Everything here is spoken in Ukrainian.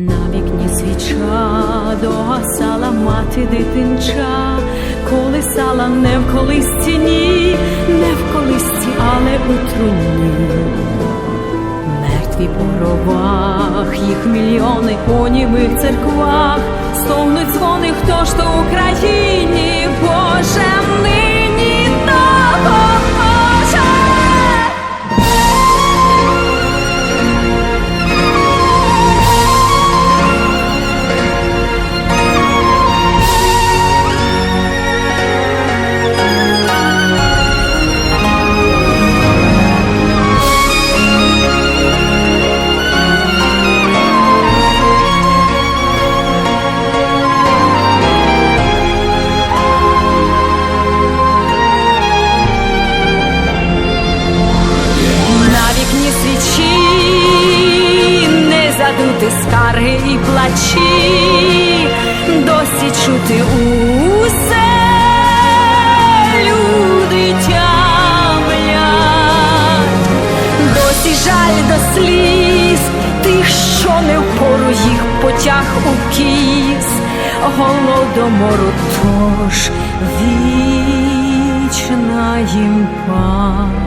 На вікні свіча догасала мати дитинча, колисала не в колисці, ні, не в колисці, але у труні. Мертві по гробах, їх мільйони у німих церквах, стогнуть дзвони, хто ж то задути скарги і плачі, досі чути усе люди тямлять, досі жаль до сліз тих, що не впору їх потяг у кіс, голодомору тож вічна їм пам'ять.